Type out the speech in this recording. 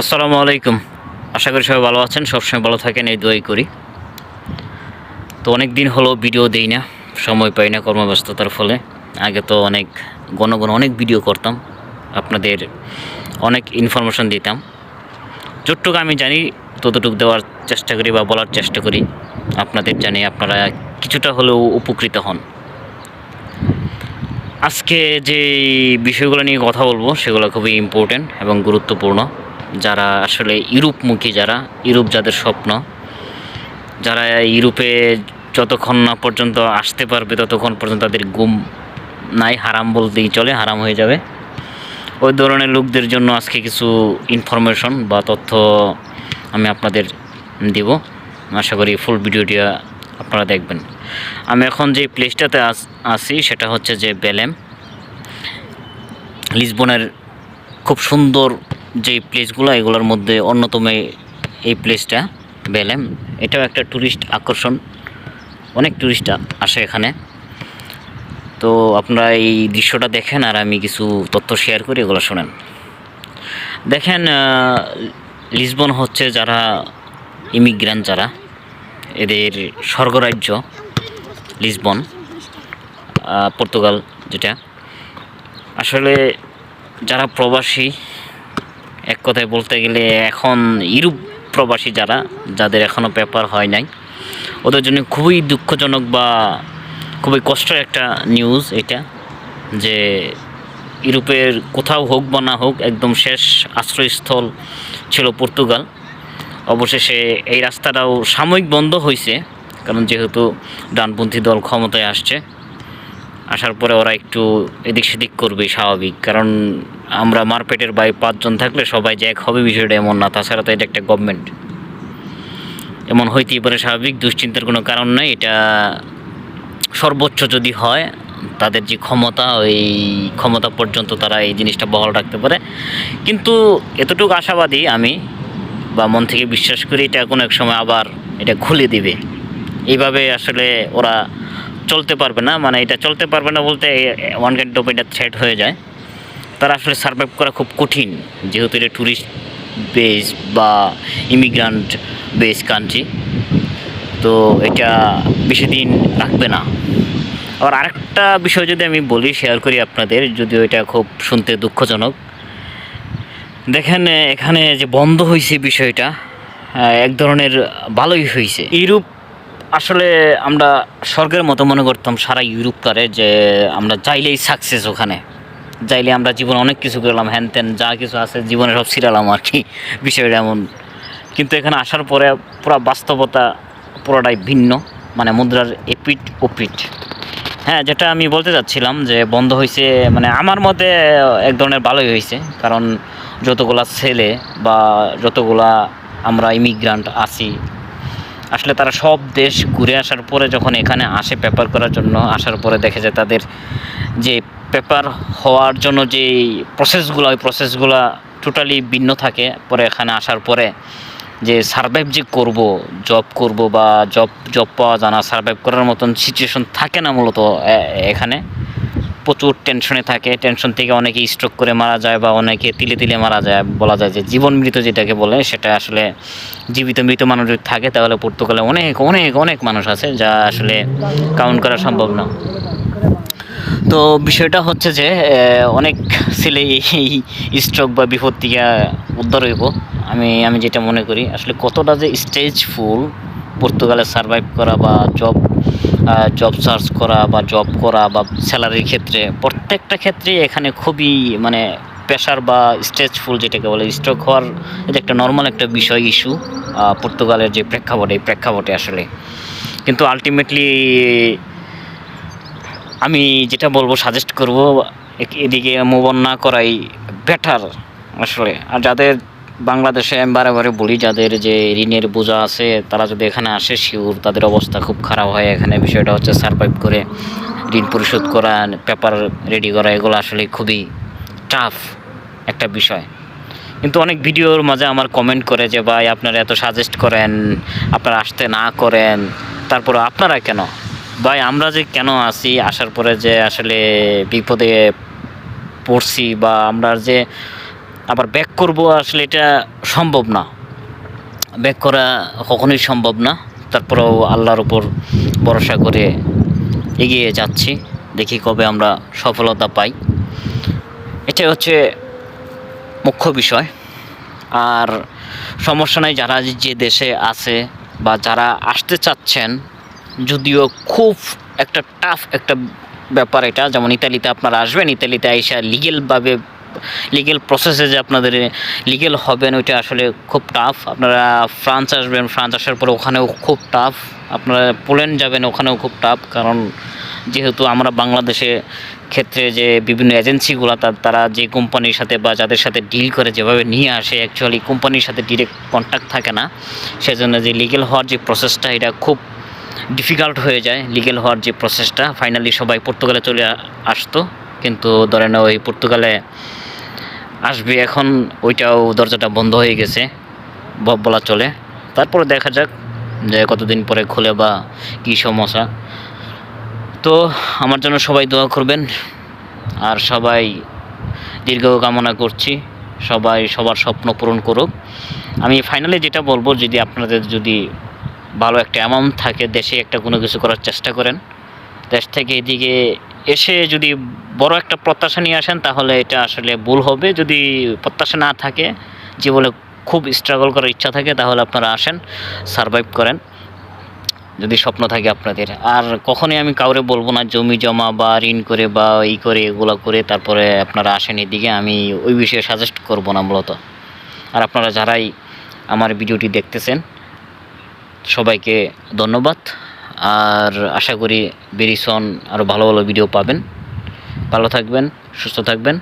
আসসালামু আলাইকুম। আশা করি সবাই ভালো আছেন, সবসময় ভালো থাকেন, এই দোয়াই করি। তো অনেক দিন হলো ভিডিও দেই না, সময় পাই না কর্মব্যস্ততার ফলে। আগে তো অনেক, ঘন অনেক ভিডিও করতাম, আপনাদের অনেক ইনফরমেশন দিতাম। যতটুকু আমি জানি, ততটুকু দেওয়ার চেষ্টা করি বা বলার চেষ্টা করি। আপনাদের জানি আপনারা কিছুটা হলেও উপকৃত হন। আজকে যে বিষয়গুলো নিয়ে কথা বলব, সেগুলো খুবই ইম্পর্টেন্ট এবং গুরুত্বপূর্ণ। যারা আসলে ইউরোপমুখী যারা, ইউরোপ যাদের স্বপ্ন, যারা ইউরোপে যতক্ষণ না পর্যন্ত আসতে পারবে, ততক্ষণ পর্যন্ত তাদের গুম নাই, হারাম বলতেই চলে, হারাম হয়ে যাবে। ওই ধরনের লোকদের জন্য আজকে কিছু ইনফরমেশন বা তথ্য আমি আপনাদের দিব। আশা করি ফুল ভিডিওটি আপনারা দেখবেন। আমি এখন যে প্লেসটাতে আস- সেটা হচ্ছে যে বেলেম। লিসবনের খুব সুন্দর যে প্লেসগুলো এগুলোর মধ্যে অন্যতম এই- প্লেসটা বেলেম। এটাও একটা ট্যুরিস্ট আকর্ষণ। অনেক ট্যুরিস্ট আসে এখানে। তো আপনারা এই দৃশ্যটা দেখেন আর আমি কিছু তথ্য শেয়ার করি, এগুলো শোনেন। দেখেন লিসবন হচ্ছে যারা ইমিগ্রান্ট যারা, এদের স্বর্গরাজ্য লিসবন পর্তুগাল যেটা। আসলে যারা প্রবাসী এক কথায় বলতে গেলে এখন ইউরোপ প্রবাসী যারা, যাদের এখনও পেপার হয় নাই, ওদের জন্য খুবই দুঃখজনক বা খুবই কষ্টের একটা নিউজ এটা, যে ইউরোপের কোথাও হোক বা না হোক একদম শেষ আশ্রয়স্থল ছিল পর্তুগাল। অবশেষে এই রাস্তাটাও সাময়িক বন্ধ হয়েছে, কারণ যেহেতু ডানপন্থী দল ক্ষমতায় আসছে, আসার পরে ওরা একটু এদিক সেদিক করবে, স্বাভাবিক। কারণ আমরা মারপেটের বাই পাঁচজন থাকলে সবাই যে এক হবে বিষয়টা এমন না, তাছাড়া তো এটা একটা গভর্নমেন্ট এমন হইতেই পারে স্বাভাবিক, দুশ্চিন্তার কোনো কারণ নাই। এটা সর্বোচ্চ যদি হয়, তাদের যে ক্ষমতা, ওই ক্ষমতা পর্যন্ত তারা এই জিনিসটা বহাল রাখতে পারে। কিন্তু এতটুকু আশাবাদী আমি, বা মন থেকে বিশ্বাস করি এটা কোনো এক সময় আবার এটা খুলে দিবে। এইভাবে আসলে ওরা চলতে পারবে না। মানে এটা চলতে পারবে না বলতে ওয়ান কাইন্ড অফ এটা থ্রেট হয়ে যায়। তারা আসলে সার্ভাইভ করা খুব কঠিন। যেহেতু এটা ট্যুরিস্ট বেস বা ইমিগ্রান্ট বেস কান্ট্রি তো এটা বেশি দিন রাখবে না। আবার আরেকটা বিষয় যদি আমি বলি শেয়ার করি আপনাদের, যদিও এটা খুব শুনতে দুঃখজনক। দেখেন, এখানে যে বন্ধ হয়েছে বিষয়টা এক ধরনের ভালোই হয়েছে। ইউরোপ আসলে আমরা স্বর্গের মতো মনে করতাম, সারা ইউরোপটারে যে আমরা চাইলেই সাকসেস ওখানে। চাইলে আমরা জীবনে অনেক কিছু করলাম, হ্যান ত্যান, যা কিছু আছে জীবনে সব ছিড়ালাম আর কি, বিষয়টা এমন। কিন্তু এখানে আসার পরে পুরো বাস্তবতা পুরোটাই ভিন্ন মানে মুদ্রার এপিট ওপিট হ্যাঁ যেটা আমি বলতে চাচ্ছিলাম যে বন্ধ হয়েছে মানে আমার মতে এক ধরনের ভালোই হয়েছে কারণ যতগুলা ছেলে বা যতগুলা আমরা ইমিগ্রান্ট আছি, আসলে তারা সব দেশ ঘুরে আসার পরে যখন এখানে আসে পেপার করার জন্য, আসার পরে দেখে যে তাদের যে পেপার হওয়ার জন্য যে প্রসেসগুলো ওই প্রসেসগুলো টোটালি ভিন্ন থাকে। পরে এখানে আসার পরে যে সার্ভাইভ যে করব জব করব বা জব জব পাওয়া জানা সার্ভাইভ করার মতন সিচুয়েশন থাকে না মূলত এখানে। প্রচুর টেনশনে থাকে। টেনশন থেকে অনেকে স্ট্রোক করে মারা যায় বা অনেকে তিলে তিলে মারা যায়। বলা যায় যে জীবন মৃত যেটাকে বলে, সেটা আসলে জীবিত মৃত মানুষ যদি থাকে, তাহলে পর্তুগালে অনেক অনেক অনেক মানুষ আছে যা আসলে কাউন্ট করা সম্ভব না। তো বিষয়টা হচ্ছে যে অনেক ছেলে এই স্ট্রোক বা বিপদ উদ্ধার হইব। আমি আমি যেটা মনে করি, আসলে কতটা যে স্টেজফুল পর্তুগালে সার্ভাইভ করা বা জব জব সার্চ করা বা জব করা বা স্যালারির ক্ষেত্রে, প্রত্যেকটা ক্ষেত্রে এখানে খুবই মানে প্রেশার বা স্ট্রেচফুল যেটাকে বলে স্ট্রোক হওয়ার এটা একটা নর্মাল একটা বিষয় ইস্যু পর্তুগালের যে প্রেক্ষাপটে, এই প্রেক্ষাপটে আসলে। কিন্তু আলটিমেটলি আমি যেটা বলব সাজেস্ট করব এদিকে মুভ না করাই বেটার আসলে। আর যাদের বাংলাদেশে আমি বারে বারে বলি, যাদের যে ঋণের বোঝা আছে, তারা যদি এখানে আসে শিওর তাদের অবস্থা খুব খারাপ হয়। এখানে বিষয়টা হচ্ছে সার্ভাইভ করে ঋণ পরিশোধ করা পেপার রেডি করা, এগুলো আসলে খুবই টাফ একটা বিষয়। কিন্তু অনেক ভিডিওর মাঝে আমার কমেন্ট করে যে, ভাই, আপনারা এত সাজেস্ট করেন, আপনারা আসতে না করেন তারপর আপনারা কেন? ভাই, আমরা যে কেন আসি আসার পরে যে আসলে বিপদে পড়ছি বা আমরা যে আবার ব্যাক করব, আসলে এটা সম্ভব না। ব্যাক করা কখনোই সম্ভব না। তারপরেও আল্লাহর উপর ভরসা করে এগিয়ে যাচ্ছি। দেখি কবে আমরা সফলতা পাই। এটা হচ্ছে মুখ্য বিষয়। আর সমস্যা নাই, যারা যে দেশে আছে বা যারা আসতে চাচ্ছেন যদিও খুব একটা টাফ একটা ব্যাপার এটা। যেমন ইতালিতে আপনারা আসবেন, ইতালিতে আইসা লিগেলভাবে লিগেল প্রসেসে যে আপনাদের লিগেল হবেন, ওইটা আসলে খুব টাফ আপনারা ফ্রান্স আসবেন, ফ্রান্স আসার পরে ওখানেও খুব টাফ আপনারা পোল্যান্ড যাবেন, ওখানেও খুব টাফ কারণ যেহেতু আমরা বাংলাদেশে ক্ষেত্রে যে বিভিন্ন এজেন্সিগুলো তারা যে কোম্পানির সাথে বা যাদের সাথে ডিল করে যেভাবে নিয়ে আসে অ্যাকচুয়ালি কোম্পানির সাথে ডিরেক্ট কন্ট্যাক্ট থাকে না। সেজন্য যে লিগেল হওয়ার যে প্রসেসটা এটা খুব ডিফিকাল্ট হয়ে যায় লিগেল হওয়ার যে প্রসেসটা ফাইনালি সবাই পর্তুগালে চলে আসতো। কিন্তু ধরেন ওই পর্তুগালে আসবে এখন, ওইটাও দরজাটা বন্ধ হয়ে গেছে বলা চলে। তারপরে দেখা যাক যে কতদিন পরে খুলে বা কী সমস্যা। তো আমার জন্য সবাই দোয়া করবেন। আর সবাই দীর্ঘ কামনা করছি। সবাই সবার স্বপ্ন পূরণ করুক। আমি ফাইনালি যেটা বলব, যদি আপনাদের যদি ভালো একটা অ্যামাউন্ট থাকে, দেশে একটা কোনো কিছু করার চেষ্টা করেন। দেশ থেকে এদিকে এসে যদি বড় একটা প্রত্যাশা নিয়ে আসেন, তাহলে এটা আসলে ভুল হবে। যদি প্রত্যাশা না থাকে, জীবনে খুব স্ট্রাগল করার ইচ্ছা থাকে, তাহলে আপনারা আসেন সারভাইভ করেন। যদি স্বপ্ন থাকে আপনাদের। আর কখনোই আমি কাউরে বলব না, জমি জমা বা ঋণ করে বা ই করে, এগুলো করে, তারপরে আপনারা আসেন এদিকে, আমি ওই বিষয়ে সাজেস্ট করব না মূলত। আর আপনারা যারাই আমার ভিডিওটি দেখতেছেন সবাইকে ধন্যবাদ। আর আশা করি বেরিসন আরও ভালো ভালো ভিডিও পাবেন। ভালো থাকবেন, সুস্থ থাকবেন।